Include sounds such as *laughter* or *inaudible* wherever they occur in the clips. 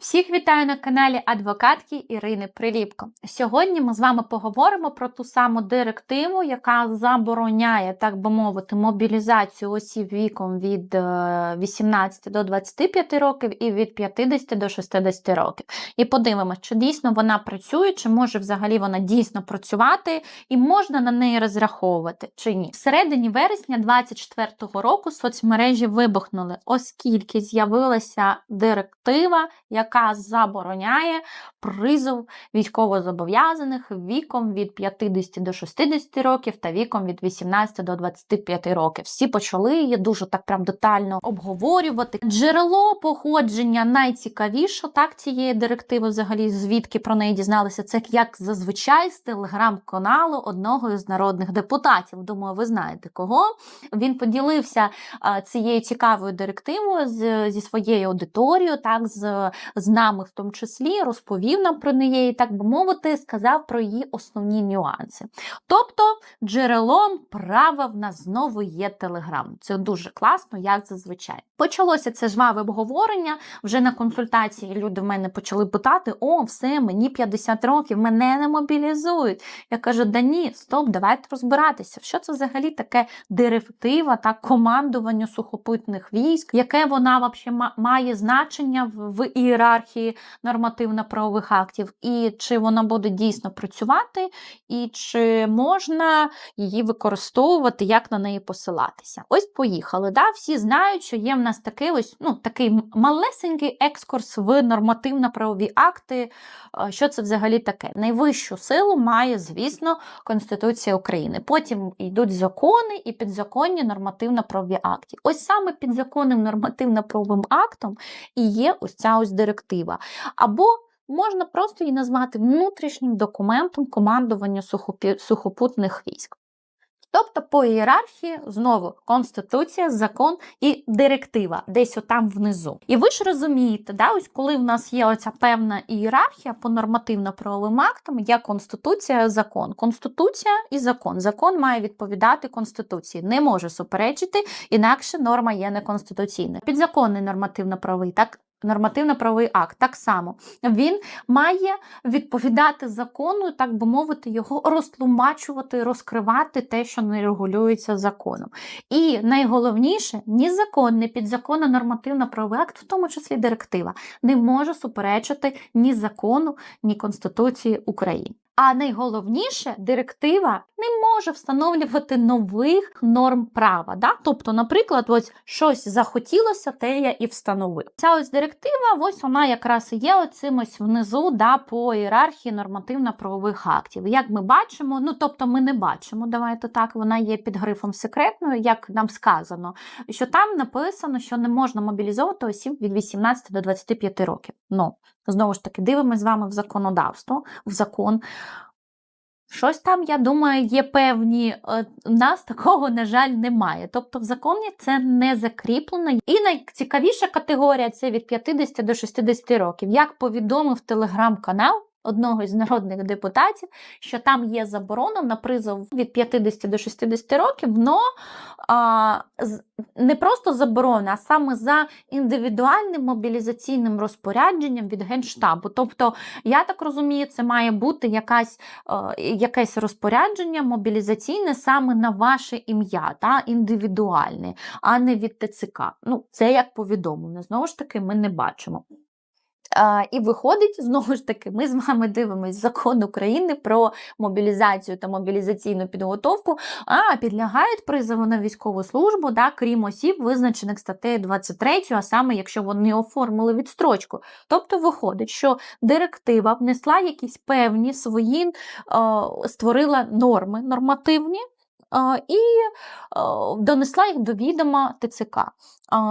Всіх вітаю на каналі адвокатки Ірини Приліпко. Сьогодні ми з вами поговоримо про ту саму директиву, яка забороняє, так би мовити, мобілізацію осіб віком від е, 18 до 25 років і від 50 до 60 років. І подивимося, чи дійсно вона працює, чи може взагалі вона дійсно працювати, і можна на неї розраховувати чи ні. Всередині вересня 2024 року соцмережі вибухнули, оскільки з'явилася директива, яка забороняє призов військовозобов'язаних віком від 50 до 60 років та віком від 18 до 25 років. Всі почали її дуже так прям детально обговорювати. Джерело походження найцікавіше так цієї директиви, взагалі, звідки про неї дізналися, це як зазвичай з телеграм-каналу одного із народних депутатів. Думаю, ви знаєте кого. Він поділився цією цікавою директивою зі своєю аудиторією, так з, з нами в тому числі, розповів нам про неї, так би мовити, сказав про її основні нюанси. Тобто, джерелом права в нас знову є Телеграм. Це дуже класно, як зазвичай. Почалося це жваве обговорення. Вже на консультації люди в мене почали питати: о, все, мені 50 років, мене не мобілізують. Я кажу, да ні, стоп, давайте розбиратися. Що це взагалі таке директива та командування сухопутних військ, яке вона ма- має значення в, в ієрархії нормативно-правових актів, і чи вона буде дійсно працювати, і чи можна її використовувати, як на неї посилатися. Ось поїхали. Да? Всі знають, що є в нас такий ось ну, такий малесенький екскурс в нормативно-правові акти. Е, Що це взагалі таке? Найвищу силу має, звісно, Конституція України. Потім йдуть закони і підзаконні нормативно-правові акти. Ось саме підзаконним нормативно-правовим актом і є ось ця ось директива. Або можна просто її назвати внутрішнім документом командування сухопутних військ. Тобто по ієрархії знову конституція, закон і директива, десь отам внизу. І ви ж розумієте, да, ось коли в нас є оця певна ієрархія по нормативно-правовим актам, є конституція, закон. Конституція і закон. Закон має відповідати конституції, не може суперечити, інакше норма є неконституційною. Підзаконний нормативно-правовий так. Нормативно-правовий акт так само він має відповідати закону, так би мовити, його розтлумачувати, розкривати те, що не регулюється законом. І найголовніше, ні закон, ні підзаконно нормативно-правовий акт, в тому числі директива, не може суперечити ні закону, ні Конституції України. А найголовніше, директива не може встановлювати нових норм права. Да? Тобто, наприклад, ось щось захотілося, те я і встановив. Ця ось директива, ось вона якраз і є оцим ось внизу да, по ієрархії нормативно-правових актів. Як ми бачимо, ну тобто ми не бачимо, давайте так, вона є під грифом секретною, як нам сказано, що там написано, що не можна мобілізовувати осіб від 18 до 25 років. Ну, знову ж таки, дивимося з вами в законодавство, в закон. Щось там, я думаю, є певні. е, У нас такого, на жаль, немає. Тобто в законі це не закріплено. І найцікавіша категорія це від 50 до 60 років. Як повідомив телеграм-канал одного із народних депутатів, що там є заборона на призов від 50 до 60 років, но а, не просто заборона, а саме за індивідуальним мобілізаційним розпорядженням від Генштабу. Тобто, я так розумію, це має бути якась е, якесь розпорядження мобілізаційне саме на ваше ім'я, та індивідуальне, а не від ТЦК. Ну, це як повідомлено. Знову ж таки, ми не бачимо. І виходить, знову ж таки, ми з вами дивимося закон України про мобілізацію та мобілізаційну підготовку, а підлягають призову на військову службу, да, крім осіб, визначених статтею 23, а саме якщо вони оформили відстрочку. Тобто виходить, що директива внесла якісь певні свої, е, створила норми нормативні. І донесла їх до відома ТЦК.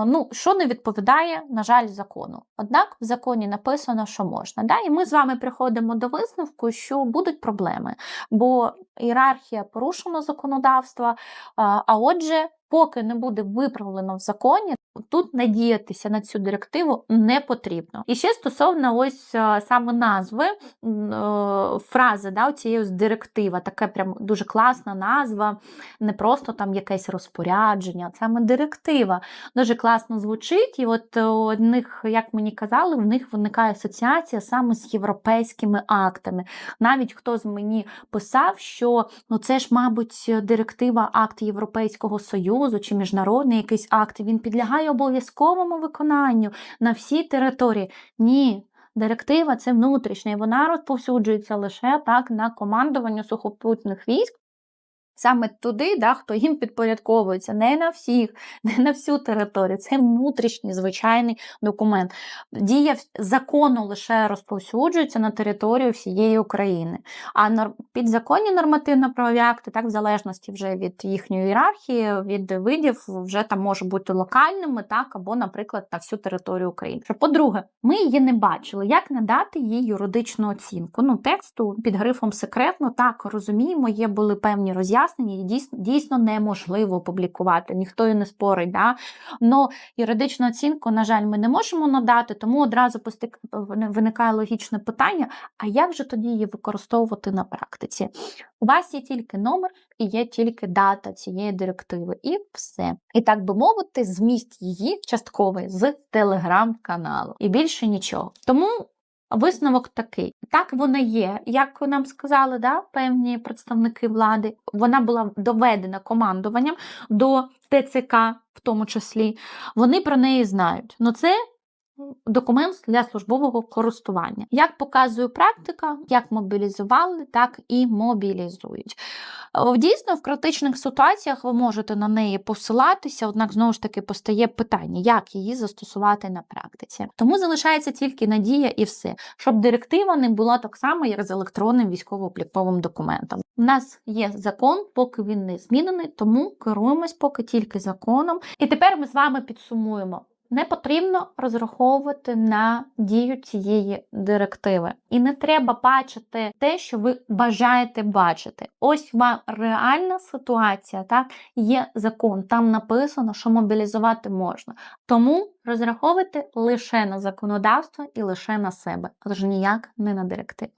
Ну, що не відповідає, на жаль, закону. Однак в законі написано, що можна. Да? І ми з вами приходимо до висновку, що будуть проблеми, бо ієрархія порушена законодавства, а отже, поки не буде виправлено в законі, тут надіятися на цю директиву не потрібно. І ще стосовно ось саме назви е, фрази, да, цієї директива, така прям дуже класна назва, не просто там якесь розпорядження, саме директива. Дуже класно звучить, і от е, у них, як мені казали, в них виникає асоціація саме з європейськими актами. Навіть хтось мені писав, що ну це ж, мабуть, директива акт Європейського Союзу чи міжнародний якийсь акт, він підлягає обов'язковому виконанню на всій території. Ні. Директива це внутрішня, і вона розповсюджується лише так на командування сухопутних військ. Саме туди, да, хто їм підпорядковується, не на всіх, *laughs* не на всю територію. Це внутрішній звичайний документ. Дія закону лише розповсюджується на територію всієї України. А підзаконні нормативно-правові акти, так, в залежності вже від їхньої ієрархії, від видів, вже там може бути локальними, так, або, наприклад, на всю територію України. По-друге, ми її не бачили. Як надати їй юридичну оцінку? Ну, тексту під грифом секретно, так розуміємо, є були певні роз'яснення, і дійсно, дійсно неможливо опублікувати, ніхто і не спорить. Да? Но юридичну оцінку, на жаль, ми не можемо надати, тому одразу виникає логічне питання: а як же тоді її використовувати на практиці? У вас є тільки номер і є тільки дата цієї директиви, і все. І так би мовити, зміст її частковий з телеграм-каналу. І більше нічого. Тому. Висновок такий: так вона є, як нам сказали, да, певні представники влади. Вона була доведена командуванням до ТЦК, в тому числі. Вони про неї знають. Ну це документ для службового користування. Як показує практика, як мобілізували, так і мобілізують. Дійсно, в критичних ситуаціях ви можете на неї посилатися, однак знову ж таки постає питання, як її застосувати на практиці. Тому залишається тільки надія і все, щоб директива не була так само, як з електронним військово-обліковим документом. У нас є закон, поки він не змінений, тому керуємось поки тільки законом. І тепер ми з вами підсумуємо. Не потрібно розраховувати на дію цієї директиви. І не треба бачити те, що ви бажаєте бачити. Ось вам реальна ситуація, так? Є закон, там написано, що мобілізувати можна. Тому розраховуйте лише на законодавство і лише на себе, аж ніяк не на директиву.